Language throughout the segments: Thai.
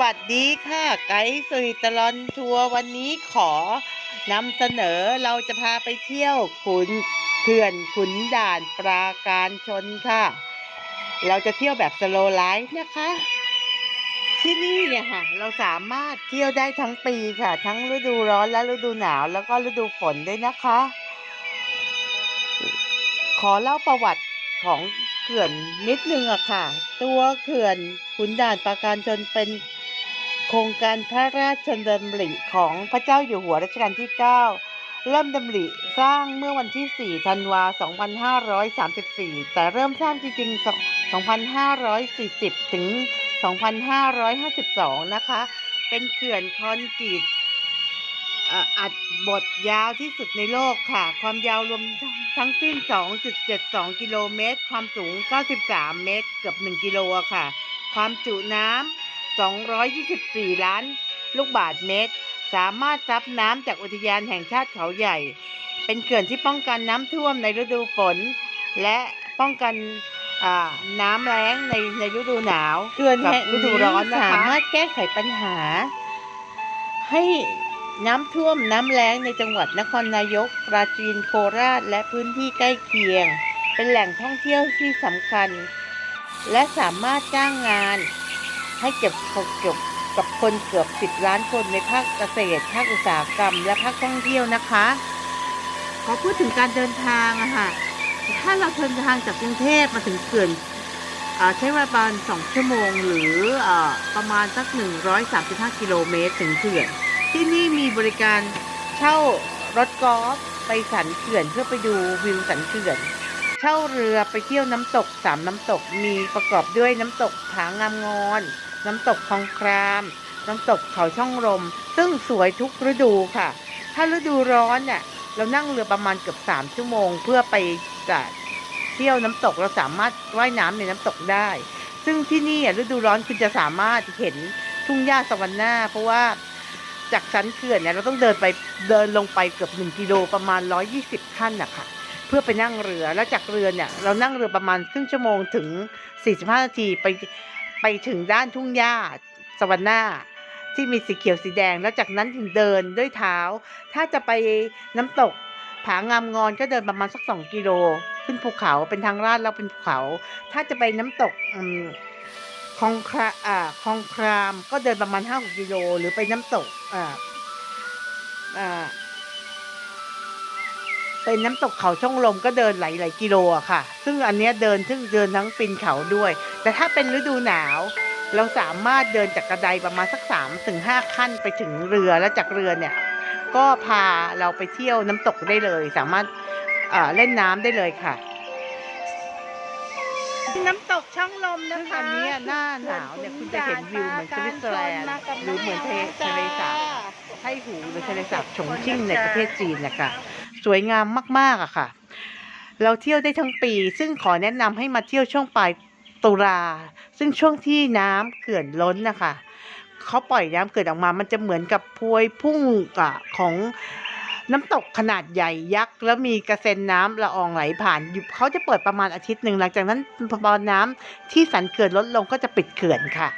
วัสดีค่ะ ไกด์สุยตลอนทัวร์วันนี้ขอนำเสนอเราจะพาไปเที่ยวขุนเขื่อนขุนด่านปราการชนค่ะ เราจะเที่ยวแบบสโลไลฟ์นะคะ ที่นี่เนี่ยค่ะ เราสามารถเที่ยวได้ทั้งปีค่ะ ทั้งฤดูร้อนและฤดูหนาว แล้วก็ฤดูฝนด้วยนะคะ ขอเล่าประวัติของเขื่อนนิดนึงอะค่ะ ตัวเขื่อนขุนด่านปราการชนเป็น ครงการพระราชดำริของพระเจ้าอยู่หัวรัชกาลที่ 9 เริ่มดำริสร้างเมื่อวันที่ 4 ธันวา 2534 แต่เริ่มสร้างจริงๆ 2540 ถึง 2552 นะคะ เป็นเขื่อนคอนกรีตอัดบทยาวที่สุดในโลกค่ะ ความยาวรวมทั้งสิ้น 2.72 กิโลเมตร ความสูง 93 เมตร เกือบ 1 กิโลค่ะ ความจุน้ำ 224 ล้าน ลูกบาทเมตร สามารถรับน้ำจากอุทยานแห่งชาติเขาใหญ่ เป็นเขื่อนที่ป้องกันน้ำท่วมในฤดูฝน และป้องกันอ่าน้ำแล้งในในฤดูหนาวเขื่อนกับแห่งฤดูร้อนนะคะสามารถแก้ไขปัญหา ให้น้ำท่วมน้ำแล้งในจังหวัดนครนายก ปราจีนโคราช และพื้นที่ใกล้เคียง เป็นแหล่งท่องเที่ยวที่สำคัญ และสามารถจ้างงาน ให้เก็บเก็บกับคนเกือบ 10 ล้านคนในภาคเกษตร ภาคอุตสาหกรรม และภาคท่องเที่ยวนะคะขอพูดถึงการเดินทางอะค่ะ ถ้าเราเดินทางจากกรุงเทพมาถึงเขื่อนอใช้เวลาประมาณ2ชั่วโมงหรืออประมาณสัก 135 กิโลเมตรถึงเขื่อน ที่นี่มีบริการเช่ารถกอล์ฟไปสันเขื่อนเพื่อไปดูวิวสันเขื่อน เช่าเรือไปเที่ยวน้ำตกสามน้ำตกมีประกอบด้วยน้ำตกผางามงอน น้ำตกคลองคราม น้ำตกเขาช่องลมซึ่งสวยทุกฤดูค่ะ ถ้าฤดูร้อนเนี่ยเรานั่งเรือประมาณเกือบสามชั่วโมง เพื่อไปจะเที่ยวน้ำตกเราสามารถว่ายน้ำในน้ำตกได้ ซึ่งที่นี่อะฤดูร้อนคุณจะสามารถเห็นทุ่งหญ้าสวรรค์หน้า เพราะว่าจากสันเขื่อนเนี่ยเราต้องเดินไปเดินลงไปเกือบหนึ่งกิโลประมาณร้อยี่สิบขั้นนะคะเพื่อไปนั่งเรือแล้วจากเรือเนี่ยเรานั่งเรือประมาณครึ่งชั่วโมงถึงสี่สิบห้านาทีไป ไปถึงด้านทุ่งหญ้าสวรรค์หน้าที่มีสีเขียวสีแดงแล้วจากนั้นถึงเดินด้วยเท้า ถ้าจะไปน้ำตกผางามงอนก็เดินประมาณสักสองกิโล ขึ้นภูเขาเป็นทางลาดแล้วเป็นภูเขา ถ้าจะไปน้ำตกอืมคลองคราอ่าคลองครามก็เดินประมาณห้าหกกิโลหรือไปน้ำตกอ่าอ่า เป็นน้ำตกเขาช่องลมก็เดินหลายหลายกิโลอะค่ะ ซึ่งอันเนี้ยเดินซึ่งเดินทั้งปีนเขาด้วย แต่ถ้าเป็นฤดูหนาว เราสามารถเดินจากกระไดประมาณสักสามถึงห้าขั้นไปถึงเรือแล้วจากเรือเนี่ยก็พาเราไปเที่ยวน้ำตกได้เลย สามารถอ่าเล่นน้ำได้เลยค่ะ น้ำตกช่องลมซึ่นะงคะอันเนี้ยหน้าหนาวเนี่ยคุณจะเห็นวิวเหมือนสวิตเซอร์แลนด์หรือเหมือนทะเลทะเลสาบไทหูหรือทะเลสาบฉงชิ่งในประเทศจีนนะคะ สวยงามมากๆอะค่ะ เราเที่ยวได้ทั้งปี ซึ่งขอแนะนำให้มาเที่ยวช่วงปลายตุลาซึ่งช่วงที่น้ำเขื่อนล้นนะคะเขาปล่อยน้ำเขื่อนออกมา มันจะเหมือนกับพวยพุ่งอะของน้ำตกขนาดใหญ่ยักษ์แล้วมีกระเซ็นน้ำละอองไหลผ่านอยู่เขาจะเปิดประมาณอาทิตย์หนึ่งหลังจากนั้นพอน้ำที่สันเขื่อนลดลงก็จะปิดเขื่อนค่ะ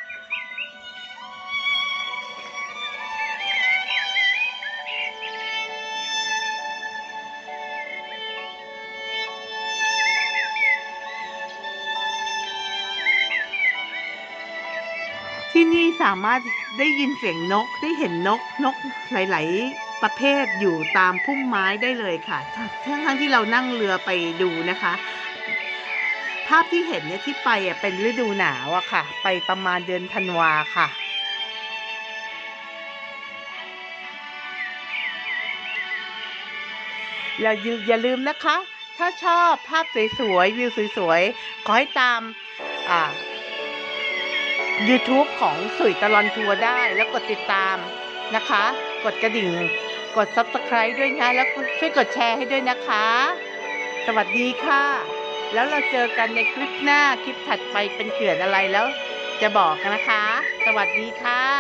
ที่นี่สามารถได้ยินเสียงนกได้เห็นนกนกหลาย ๆ ประเภทอยู่ตามพุ่มไม้ได้เลยค่ะ ทั้งทั้งที่เรานั่งเรือไปดูนะคะ ภาพที่เห็นเนี่ยที่ไปอะเป็นฤดูหนาวอะค่ะ ไปประมาณเดือนธันวาค่ะอย่าลืมอย่าลืมนะคะ ถ้าชอบภาพสวยๆวิวสวยๆขอให้ตามอ่า YouTube ของสุยตลอนทัวร์ได้แล้วกดติดตามนะคะ กดกระดิ่ง กด Subscribe ด้วยนะ แล้วช่วยกดแชร์ให้ด้วยนะคะ สวัสดีค่ะ แล้วเราเจอกันในคลิปหน้าคลิปถัดไปเป็นเขื่อนอะไรแล้ว จะบอกนะคะ สวัสดีค่ะ